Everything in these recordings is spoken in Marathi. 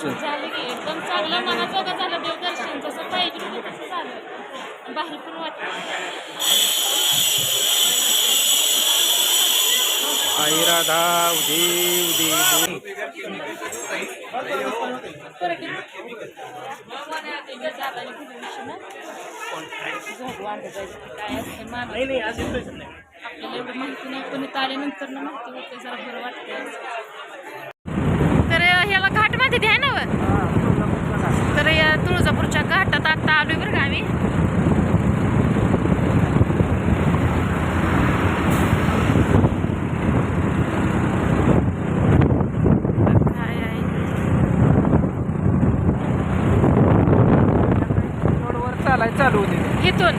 झालं की एकदम चांगलं मनाजोगं झालं देवदर्शन जसं पाहिजे होतं तसं झालं. बाहेर पण वाटतं. आई राधा उदे उदे आपल्याला एवढं माहिती नाही पण आल्यानंतर ना माहिती होते जरा बरं वाटतं माहिती आहे ना? तर या तुळजापूरच्या घाटात आता आलोय बरं का आम्ही. चालू होते. इथून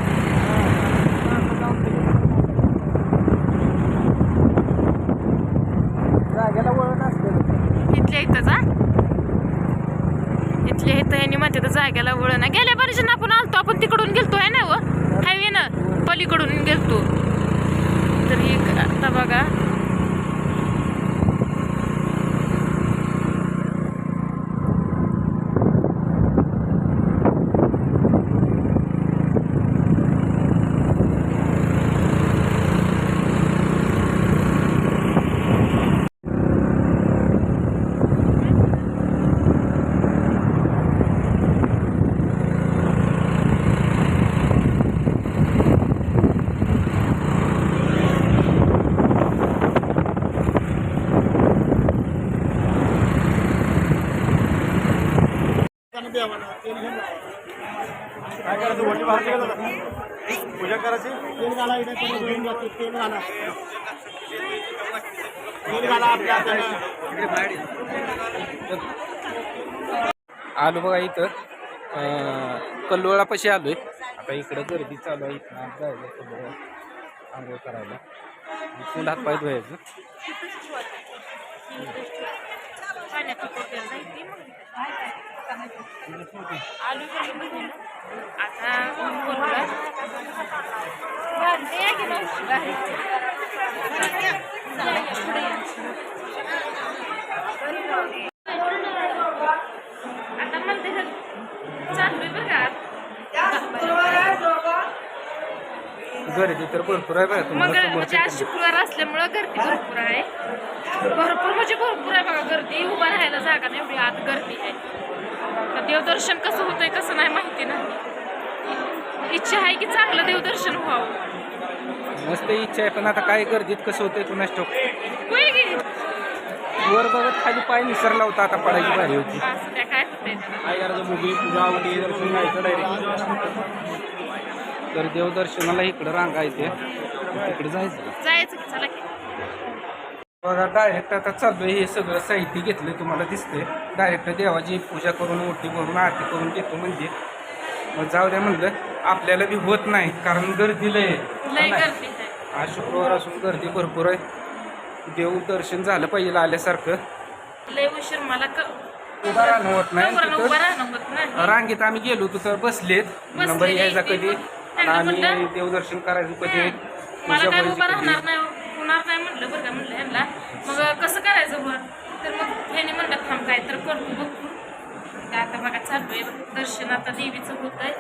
जागेला वळण असतं इथल्या इथंच हा इथल्या इथं यांनी म्हणते तर जाग्याला वळण आहे. गेल्या वर्षी आपण आलतो आपण तिकडून गेलतो आहे ना व हायवे ना पलीकडून गेलतो तर ही आता बघा काय करायचं? वटी बाहेर गेलं? पूजा करायची? तेल घाला इथे तेल घेऊन जातो तेल घाला. तेल घाला आपल्या. आलो बघा इथं. कल्लोळापाशी आलोय. आता इकडं गर्दी चालू आहे. इथं आत जायला कल्लोळा आंघोळ करायला. इथून हात पाय धुवायचं. आलू आता. आता म्हणते चालू बघा गर्दी तर भरपूर आहे बघा मग म्हणजे आज शुक्रवार असल्यामुळं गर्दी भरपूर आहे भरपूर म्हणजे भरपूर आहे बघा गर्दी उभा राहायला जागा नाही एवढी आत गर्दी आहे तर देवदर्शन कसं होतंय कसं नाही माहिती नाही इच्छा आहे की चांगलं देवदर्शन व्हावं. मस्त इच्छा आहे पण आता काय गर्दीत कसं होतंय कुणाच ठाऊक होईल की? वर बघत खाली पाय निसरला होता आता पडायची भारी होती. काय तर देवदर्शनाला इकडं रांगा येते तिकडे जायचं. जायचं चला बघा डायरेक्ट आता चाललोय हे सगळं साहित्य घेतलं तुम्हाला दिसते डायरेक्ट देवाची पूजा करून ओटी भरून आरती करून घेतो म्हणजे. मग जाऊ द्या म्हणलं आपल्याला बी होत नाही कारण गर्दी लय आज शुक्रवार असून गर्दी भरपूर आहे. देव दर्शन झालं पाहिजे आल्यासारखं. लय उशीर मला उभा राहणं होत नाही रांगेत आम्ही गेलो होतो तर बसलेत. नंबर यायचा कधी? आणि म्हणलं, देवदर्शन करायचं कधी? पूजा नाही होणार नाही म्हटलं बरं का म्हटलं ह्यांना. मग कसं करायचं बरं तर मग ह्याने म्हणलं थांब काय तर करतो बघतो काय आता बघा चालू आहे दर्शन आता देवीचं होत आहे.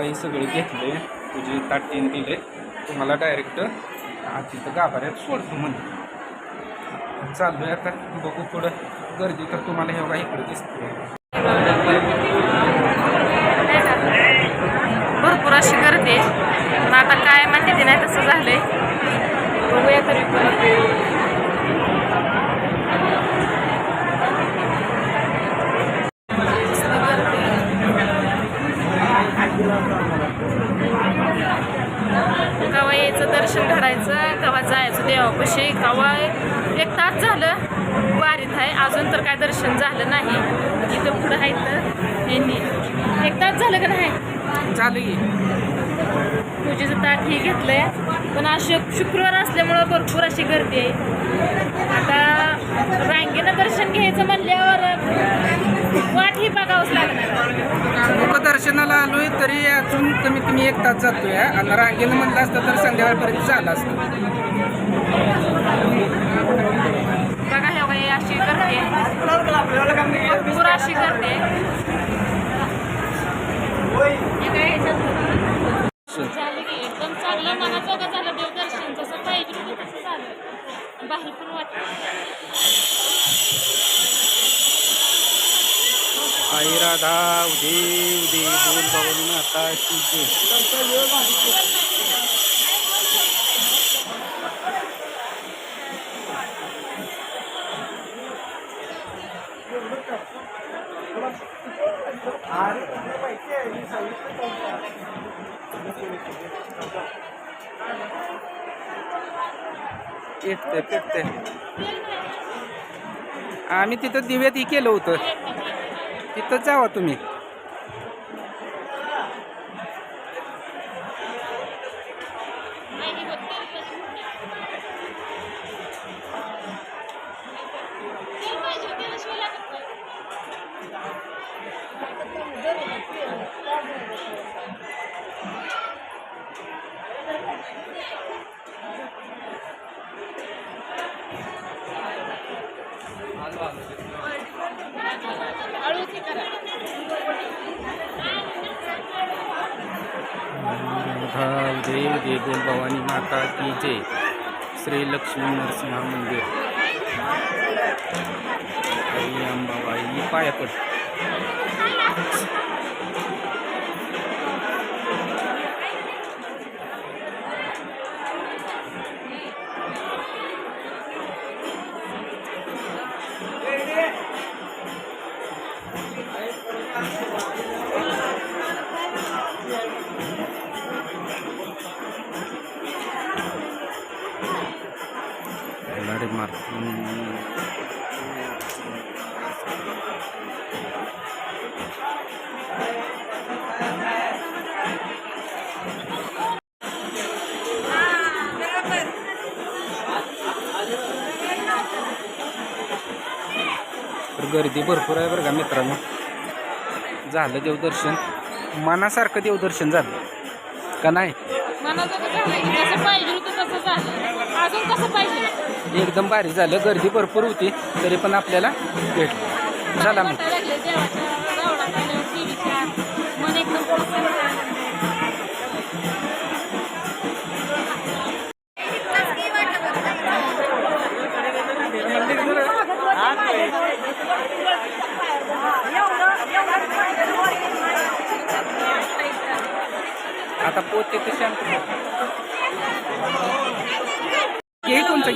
हे सगळे घेतले तुझे ताटीन दिले तुम्हाला डायरेक्ट तिथं गाभाऱ्यात सोडतो म्हणजे चाललोय आता. बघू पुढं. गर्दी तर तुम्हाला हे बघा इकडे दिसते. भरपूर अशी गर्दी आहे. पण आता काय माहिती नाही तसं झालंय. बघूया तरी पण. कवा यायचं दर्शन करायचं कवा जायचं देवापाशी? कवा एक तास झालं वारीत आहे. अजून तर काय दर्शन झालं नाही. इथं पुढं आहे तर. यांनी एक तास झालं का नाही? चालू पूजेचं ताट हे घेतलंय. पण आज शुक- शुक्रवार असल्यामुळं भरपूर अशी गर्दी आहे. आता रांगेनं दर्शन घ्यायचं म्हणल्यावर वाट ही बघावंच लागणार. दर्शनाला आलोय तरी अजून कमीत कमी एक तास जातोय आणि रांगेनं म्हणलं असतं तर संध्याकाळपर्यंत झालं असतं. बघा हे अशी गर्दी आहे. भरपूर अशी गर्दी आहे झालं की एकदम चांगलं मनाजोगं झालं देवदर्शन जसं पाहिजे होतं तसं झालं बाहेर पण वाटतं आई राधा उदे उदे बोल भगवान माता की जय. पेटते पेटते आम्ही तिथं दिव्यात ही केलं होतं तिथं जावा तुम्ही नाही होत उदे बोल भवानी माता की जय. श्री लक्ष्मी नरसिंहा मंदिर. अंबाबाई पाया पड अरे गर्दी भरपूर आहे बरं का मित्रांनो झालं देवदर्शन मनासारखं देवदर्शन झालं. का नाही? एकदम भारी झालं. गर्दी भरपूर होती तरी पण आपल्याला भेटलं. झाला मग.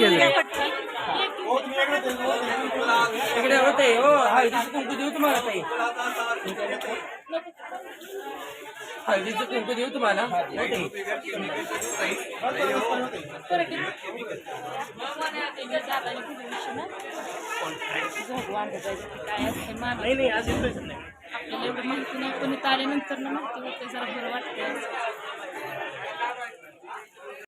हे गेलं तिकडे होते हो हळदीचं कुंकू देऊ तुम्हाला ताई हळदीचं कुंकू देऊ तुम्हाला नाही नाही आज नाही। आपल्याला एवढं माहिती नाही पण इथं ना माहिती होते जरा बरं वाटतं